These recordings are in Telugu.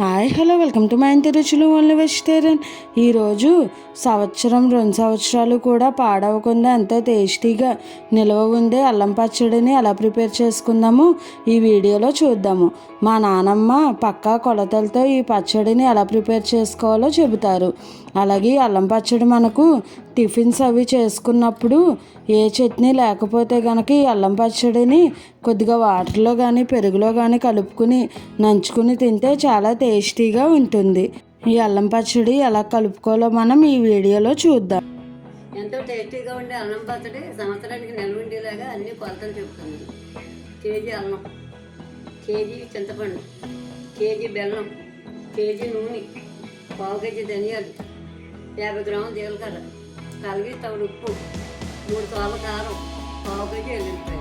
Hi hello welcome to my ఇంటి రుచులు ఓన్లీ వెజిటేరియన్. ఈరోజు సంవత్సరం రెండు సంవత్సరాలు కూడా పాడవకుండా ఎంతో టేస్టీగా నిల్వ ఉండే అల్లం పచ్చడిని ఎలా ప్రిపేర్ చేసుకుందాము ఈ వీడియోలో చూద్దాము. మా నానమ్మ పక్కా కొలతలతో ఈ పచ్చడిని ఎలా ప్రిపేర్ చేసుకోవాలో చెబుతారు. అలాగే అల్లం పచ్చడి మనకు టిఫిన్స్ అవి చేసుకున్నప్పుడు ఏ చట్నీ లేకపోతే కనుక ఈ అల్లం పచ్చడిని కొద్దిగా వాటర్లో కానీ పెరుగులో కానీ కలుపుకుని నంచుకుని తింటే చాలా టేస్టీగా ఉంటుంది. ఈ అల్లం పచ్చడి ఎలా కలుపుకోవాలో మనం ఈ వీడియోలో చూద్దాం. ఎంతో టేస్టీగా ఉండే అల్లం పచ్చడి సంవత్సరానికి నిల్వ ఉండేలాగా అన్ని కొలతలు చెప్తుంది. కేజీ అల్లం కేజీ చింతపండు కేజీ బెల్లం కేజీ నూనె పావు కేజీ ధనియాలు యాభై గ్రాముల జీలకర్ర. కలిగి తవుడు ఉప్పు మూడు సార్ల కారం పావు కేజీ ఎల్లుల్లిపాయలు.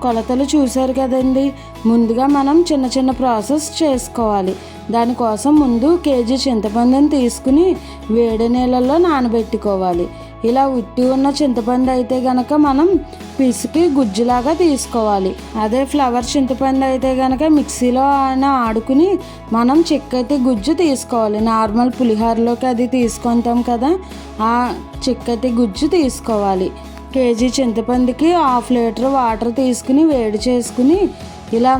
కొలతలు చూశారు కదండి. ముందుగా మనం చిన్న చిన్న ప్రాసెస్ చేసుకోవాలి. దానికోసం ముందు కేజీ చింతపండుని తీసుకుని వేడి నీళ్ళల్లో నానబెట్టుకోవాలి. ఇలా ఉట్టి ఉన్న చింతపండు అయితే గనక మనం పిసికి గుజ్జులాగా తీసుకోవాలి. అదే ఫ్లవర్ చింతపండు అయితే గనక మిక్సీలో అయినా ఆడుకుని మనం చిక్కటి గుజ్జు తీసుకోవాలి. నార్మల్ పులిహోరలోకి అది తీసుకుంటాం కదా ఆ చిక్కటి గుజ్జు తీసుకోవాలి. కేజీ చింతపండుకి హాఫ్ లీటర్ వాటర్ తీసుకుని వేడి చేసుకుని ఇలా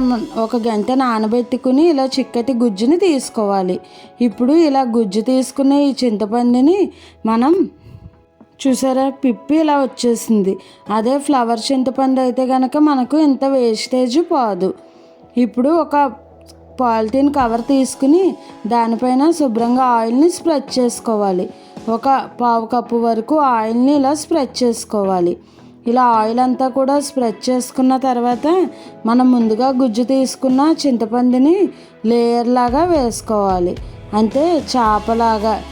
ఒక గంట నానబెట్టుకుని ఇలా చిక్కటి గుజ్జుని తీసుకోవాలి. ఇప్పుడు ఇలా గుజ్జు తీసుకున్న ఈ చింతపండుని మనం చూసారా? పిప్పి ఇలా వచ్చేసింది. అదే ఫ్లవర్ చింతపండు అయితే కనుక మనకు ఇంత వేస్టేజ్ పోదు. ఇప్పుడు ఒక పాలిథిన్ కవర్ తీసుకుని దానిపైన శుభ్రంగా ఆయిల్ని స్ప్రెడ్ చేసుకోవాలి. ఒక పావు కప్పు వరకు ఆయిల్ని ఇలా స్ప్రెడ్ చేసుకోవాలి. ఇలా ఆయిల్ అంతా కూడా స్ప్రెడ్ చేసుకున్న తర్వాత మనం ముందుగా గుజ్జు తీసుకున్న చింతపండుని లేయర్ లాగా వేసుకోవాలి. అంటే చేపలాగా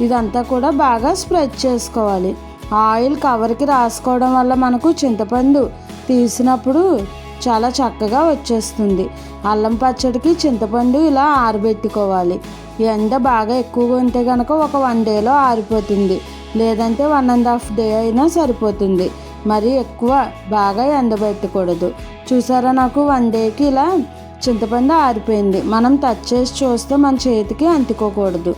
ఇదంతా కూడా బాగా స్ప్రెడ్ చేసుకోవాలి. ఆయిల్ కవర్కి రాసుకోవడం వల్ల మనకు చింతపండు తీసినప్పుడు చాలా చక్కగా వచ్చేస్తుంది. అల్లం పచ్చడికి చింతపండు ఇలా ఆరబెట్టుకోవాలి. ఎండ బాగా ఎక్కువగా ఉంటే కనుక ఒక వన్ డేలో ఆరిపోతుంది. లేదంటే వన్ అండ్ హాఫ్ డే అయినా సరిపోతుంది. మరి ఎక్కువ బాగా ఎండబెట్టకూడదు. చూసారా నాకు వన్ డేకి ఇలా చింతపండు ఆరిపోయింది. మనం టచ్ చేసి చూస్తే మన చేతికి అంటుకోకూడదు.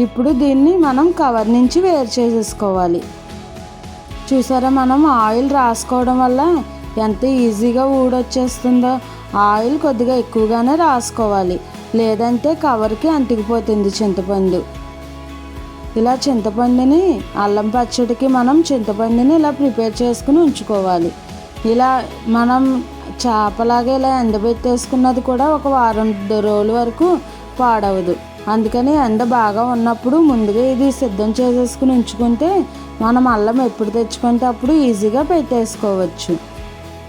ఇప్పుడు దీన్ని మనం కవర్ నుంచి వేరు చేసేసుకోవాలి. చూసారా మనం ఆయిల్ రాసుకోవడం వల్ల ఎంత ఈజీగా ఊడొచ్చేస్తుందో? ఆయిల్ కొద్దిగా ఎక్కువగానే రాసుకోవాలి. లేదంటే కవర్కి అంటికిపోతుంది చింతపండు. ఇలా చింతపండుని అల్లం పచ్చడికి మనం చింతపండుని ఇలా ప్రిపేర్ చేసుకుని ఉంచుకోవాలి. ఇలా మనం చేపలాగా ఇలా ఎండబెట్టేసుకున్నది కూడా ఒక వారం రోజుల వరకు పాడవదు. అందుకని ఎండ బాగా ఉన్నప్పుడు ముందుగా ఇది సిద్ధం చేసేసుకుని ఉంచుకుంటే మనం అల్లం ఎప్పుడు తెచ్చుకుంటే అప్పుడు ఈజీగా పెట్టేసుకోవచ్చు.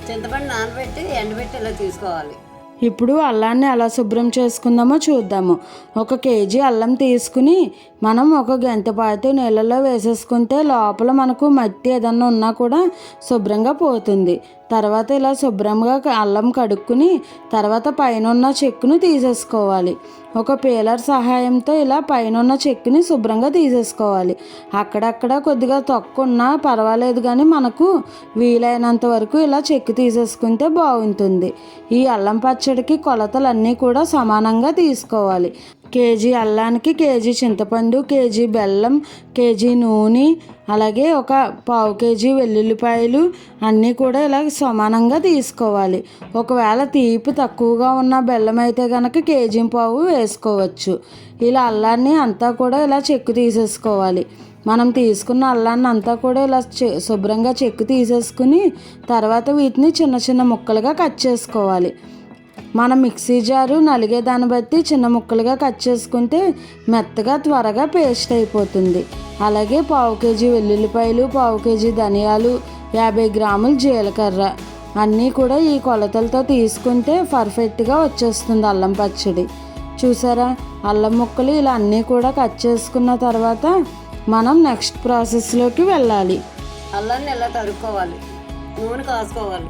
చింతపండు నానబెట్టి ఎండబెట్టి ఇలా తీసుకోవాలి. ఇప్పుడు అల్లాన్ని ఎలా శుభ్రం చేసుకుందామో చూద్దాము. ఒక కేజీ అల్లం తీసుకుని మనం ఒక గంట నీళ్ళలో వేసేసుకుంటే లోపల మనకు మట్టి ఏదన్నా ఉన్నా కూడా శుభ్రంగా పోతుంది. తర్వాత ఇలా శుభ్రంగా అల్లం కడుక్కుని తర్వాత పైన ఉన్న చెక్కును తీసేసుకోవాలి. ఒక పీలర్ సహాయంతో ఇలా పైన ఉన్న చెక్కుని శుభ్రంగా తీసేసుకోవాలి. అక్కడక్కడ కొద్దిగా తొక్కు ఉన్నా పర్వాలేదు కానీ మనకు వీలైనంత వరకు ఇలా చెక్కు తీసేసుకుంటే బాగుంటుంది. ఈ అల్లం పచ్చడికి కొలతలన్నీ కూడా సమానంగా తీసుకోవాలి. కేజీ అల్లానికి కేజీ చింతపండు కేజీ బెల్లం కేజీ నూనె అలాగే ఒక పావు కేజీ వెల్లుల్లిపాయలు అన్నీ కూడా ఇలా సమానంగా తీసుకోవాలి. ఒకవేళ తీపి తక్కువగా ఉన్న బెల్లం అయితే కనుక కేజీ పావు వేసుకోవచ్చు. ఇలా అల్లాన్ని అంతా కూడా ఇలా చెక్కు తీసేసుకోవాలి. మనం తీసుకున్న అల్లాన్ని అంతా కూడా ఇలా శుభ్రంగా చెక్కు తీసేసుకుని తర్వాత వీటిని చిన్న చిన్న ముక్కలుగా కట్ చేసుకోవాలి. మన మిక్సీ జారు నలిగే దాన్ని బట్టి చిన్న ముక్కలుగా కట్ చేసుకుంటే మెత్తగా త్వరగా పేస్ట్ అయిపోతుంది. అలాగే పావు కేజీ వెల్లుల్లిపాయలు పావు కేజీ ధనియాలు యాభై గ్రాములు జీలకర్ర. అన్నీ కూడా ఈ కొలతలతో తీసుకుంటే పర్ఫెక్ట్గా వచ్చేస్తుంది అల్లం పచ్చడి. చూసారా? అల్లం ముక్కలు ఇలా అన్నీ కూడా కట్ చేసుకున్న తర్వాత మనం నెక్స్ట్ ప్రాసెస్లోకి వెళ్ళాలి. అల్లాన్ని ఇలా తరుక్కోవాలి? నూనె కాసుకోవాలి.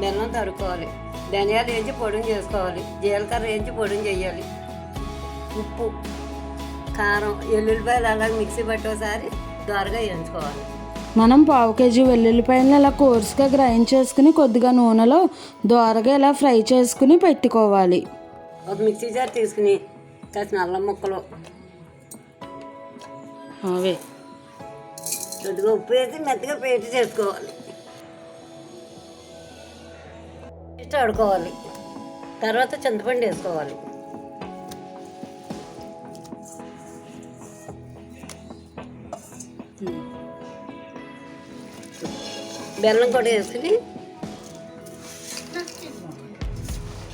బెల్లం తరుక్కోవాలి. ధనియాలు వేయించి పొడిని చేసుకోవాలి. జీలకర్ర వేయించి పొడిని చేయాలి. ఉప్పు కారం ఎల్లుల్లిపాయలు అలా మిక్సీ పట్టి ఒకసారి దోరగా వేయించుకోవాలి. మనం పావు కేజీ వెల్లుల్లిపాయలను ఇలా కోర్స్గా గ్రైండ్ చేసుకుని కొద్దిగా నూనెలో దోరగా ఇలా ఫ్రై చేసుకుని పెట్టుకోవాలి. ఒక మిక్సీ జార్ తీసుకుని కాసిన అల్లం ముక్కలు. అవే. కొద్దిగా ఉప్పు వేసి మెత్తగా పేస్ట్ చేసుకోవాలి. ఆడుకోవాలి. తర్వాత చింతపండు వేసుకోవాలి. బెల్లం కూడా వేసుకుని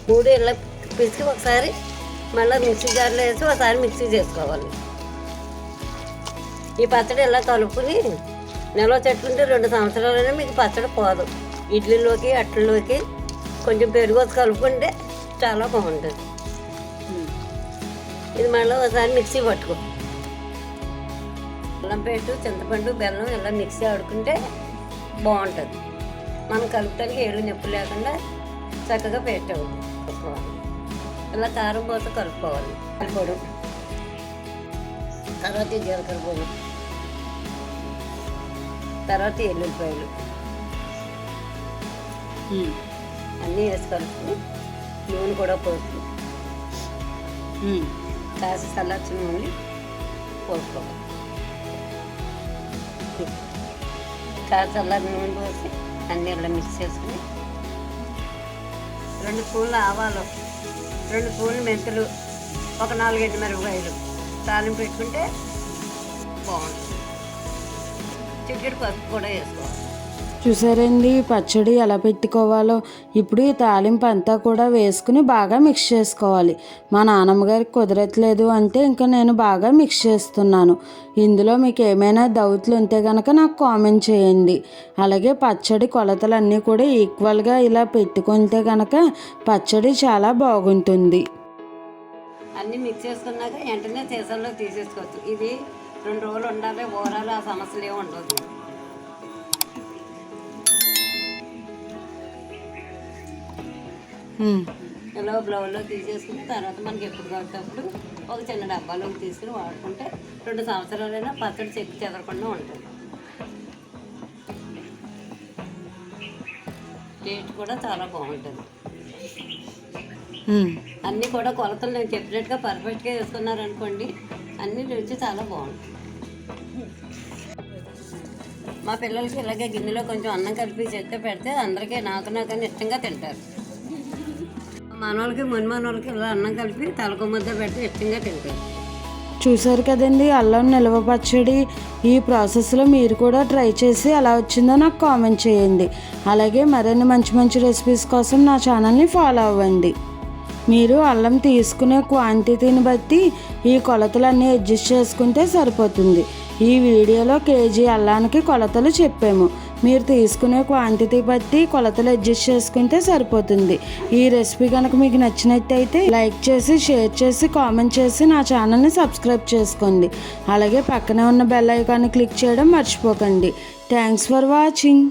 మూడు ఇలా పిసికి ఒకసారి మళ్ళీ మిక్సీ జార్లో వేసి ఒకసారి మిక్సీ చేసుకోవాలి. ఈ పచ్చడి ఇలా కలుపుకుని నిల్వ చెట్టుకుంటే రెండు సంవత్సరాలైనా మీకు పచ్చడి పోదు. ఇడ్లీలోకి అట్లలోకి కొంచెం పెరుగు కలుపుకుంటే చాలా బాగుంటుంది. ఇది మళ్ళీ ఒకసారి మిక్సీ పట్టుకో. అల్లం పెట్టు చింతపండు బెల్లం ఇలా మిక్సీ ఆడుకుంటే బాగుంటుంది. మనం కలుపుతానికి ఏళ్ళు నొప్పి లేకుండా చక్కగా పేస్ట్ ఇలా కారం పోత కలుపుకోవాలి. కలుపుకోవడం తర్వాత జీలకర్ర పొడి. తర్వాత ఎల్లుల్లిపాయలు. అన్నీ వేసి కలుపుకుని నూనె కూడా ఉమ్. కాసి చల్లార్చిన నూనె పోసుకోవాలి కాసి చల్లారి నూనె పోసి అన్నీ ఇలా మిక్స్ చేసుకుని రెండు స్పూన్లు ఆవాలు రెండు స్పూన్లు మెంతులు ఒక నాలుగైదు మిరపకాయలు తాలింపు పెట్టుకుంటే బాగుంటుంది. చిటికెడు పసుపు కూడా వేసుకోవాలి. చూసారండి పచ్చడి ఎలా పెట్టుకోవాలో. ఇప్పుడు ఈ తాలింపు అంతా కూడా వేసుకుని బాగా మిక్స్ చేసుకోవాలి. మా నాన్నమ్మగారికి కుదరట్లేదు అంటే ఇంకా నేను బాగా మిక్స్ చేస్తున్నాను. ఇందులో మీకు ఏమైనా డౌట్లు ఉంటే కనుక నాకు కామెంట్ చేయండి. అలాగే పచ్చడి కొలతలన్నీ కూడా ఈక్వల్గా ఇలా పెట్టుకుంటే కనుక పచ్చడి చాలా బాగుంటుంది. అన్నీ మిక్స్ చేసుకున్నాక వెంటనే తీసేసుకోవచ్చు. ఇది రెండు రోజులు ఉండాలి ఊరాలి ఆ సమస్యలు ఏమి ఉండదు ఇలా బ్లౌజ్లో తీసేసుకుని తర్వాత మనకి ఎప్పుడు కావాలంటే అప్పుడు ఒక చిన్న డబ్బాలోకి తీసుకుని వాడుకుంటే రెండు సంవత్సరాలైనా పచ్చడి చెక్కు చెదరకుండా ఉంటుంది. టేస్ట్ కూడా చాలా బాగుంటుంది. అన్నీ కూడా కొలతలు నేను చెప్పినట్టుగా పర్ఫెక్ట్గా వేసుకున్నారనుకోండి అన్ని రుచి చాలా బాగుంటుంది. మా పిల్లలకి ఇలాగే గిన్నెలో కొంచెం అన్నం కలిపి చెత్త పెడితే అందరికీ నాకు నాకని ఇష్టంగా తింటారు. మనోళ్ళకి మున్మనోళ్ళకి ఇలా అన్నం కలిపి తలకు ముద్ద పెడితే ఇష్టంగా తింటారు. చూసారు కదండి అల్లం నిల్వ పచ్చడి. ఈ ప్రాసెస్లో మీరు కూడా ట్రై చేసి ఎలా వచ్చిందో నాకు కామెంట్ చేయండి. అలాగే మరిన్ని మంచి మంచి రెసిపీస్ కోసం నా ఛానల్ని ఫాలో అవ్వండి. మీరు అల్లం తీసుకునే క్వాంటిటీని బట్టి ఈ కొలతలన్నీ అడ్జస్ట్ చేసుకుంటే సరిపోతుంది. ఈ వీడియోలో కేజీ అల్లానికి కొలతలు చెప్పాము. మీరు తీసుకునే క్వాంటిటీ బట్టి కొలతలు అడ్జస్ట్ చేసుకుంటే సరిపోతుంది. ఈ రెసిపీ కనుక మీకు నచ్చినట్టయితే లైక్ చేసి షేర్ చేసి కామెంట్ చేసి నా ఛానల్ని సబ్స్క్రైబ్ చేసుకోండి. అలాగే పక్కనే ఉన్న బెల్ ఐకాన్ని క్లిక్ చేయడం మర్చిపోకండి. Thanks for watching